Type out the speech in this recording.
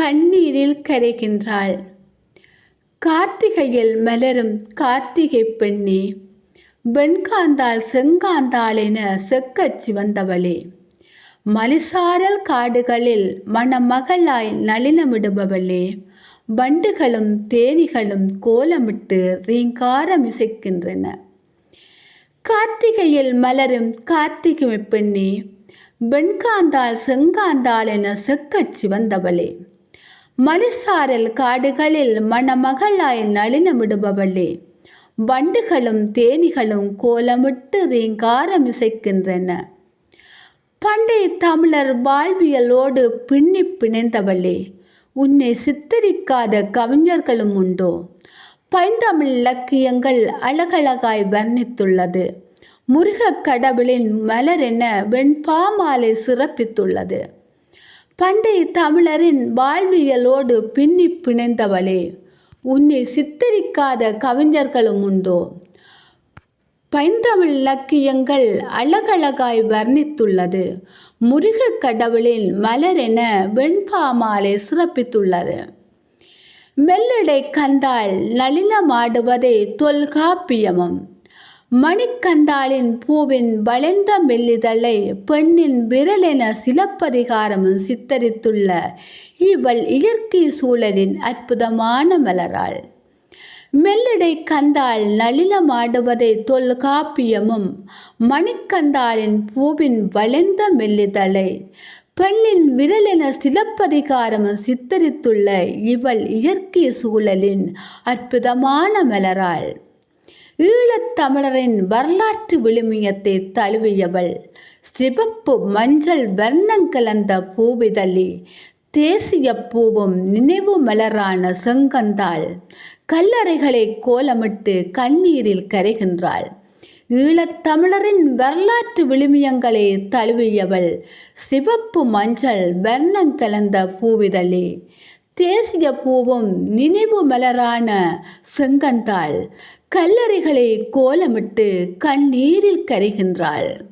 கண்ணீரில் கரைகின்றாள். கார்த்திகையில் மலரும் கார்த்திகை பெண்ணே வெண்காந்தாள் செங்காந்தாள் என செக்கச் சிவந்தவளே மலிசாரல் காடுகளில் மணமகளாய் நளினமிடுபவளே வண்டுகளும் தேனிகளும் கோலமிட்டு ரீங்காரம் இசைக்கின்றன. கார்த்திகையில் மலரும் கார்த்திகை பெண்ணே வெண்காந்தாள் செங்காந்தாள் என செக்கச் சிவந்தவளே மலிசாரல் காடுகளில் மணமகளாய் நளினமிடுபவளே. வண்டுகளும் தேனிகளும் கோலமிட்டு ரீங்காரம் இசைக்கின்றன. பண்டைய தமிழர் வாழ்வியலோடு பின்னி பிணைந்தவளே. உன்னை சித்தரிக்காத கவிஞர்களும் உண்டோ. பைந்தமிழ் இலக்கியங்கள் அழகழகாய் வர்ணித்துள்ளது. முருகக் கடவுளின் மலர் என வெண்பாமாலை சிறப்பித்துள்ளது. பண்டைய தமிழரின் வாழ்வியலோடு பின்னி பிணைந்தவளே. உன்னை சித்தரிக்காத கவிஞர்களும் உண்டோ? பைந்தமிழ் இலக்கியங்கள் அழகழகாய் வர்ணித்துள்ளது. முருகக் கடவுளின் மலரென வெண்பாமாலை சிறப்பித்துள்ளது. மெல்லடை கந்தாள் நளினமாடுவதே தொல்காப்பியமும். மணிக்கந்தாளின் பூவின் வளைந்த மெல்லிதழை பெண்ணின் விரலென சிலப்பதிகாரமும் சித்தரித்துள்ள இவள் இயற்கை சூழலின் அற்புதமான மலராள். மெல்லடை கந்தாள் நளினமாடுவதை தொல்காப்பியமும் மணிக்கந்தாளின் பூவின் வளைந்த மெல்லிதழை பெண்ணின் விரலென சிலப்பதிகாரமும் சித்தரித்துள்ள இவள் இயற்கை சூழலின் அற்புதமான மலராள். ஈழத்தமிழரின் வரலாற்று விழுமியத்தை தழுவியவள். சிவப்பு மஞ்சள் வர்ணங்கலந்த பூவிதழி தேசிய பூவும் நினைவு மலரான செங்கந்தாள். கல்லறைகளை கோலமிட்டு கண்ணீரில் கரைகின்றாள். ஈழத்தமிழரின் வரலாற்று விழுமியங்களை தழுவியவள் சிவப்பு மஞ்சள் வர்ணம் கலந்த பூவிதழி தேசிய பூவும் நினைவு மலரான செங்கந்தாள். கல்லறைகளை கோலமிட்டு கண்ணீரில் கரைகின்றாள்.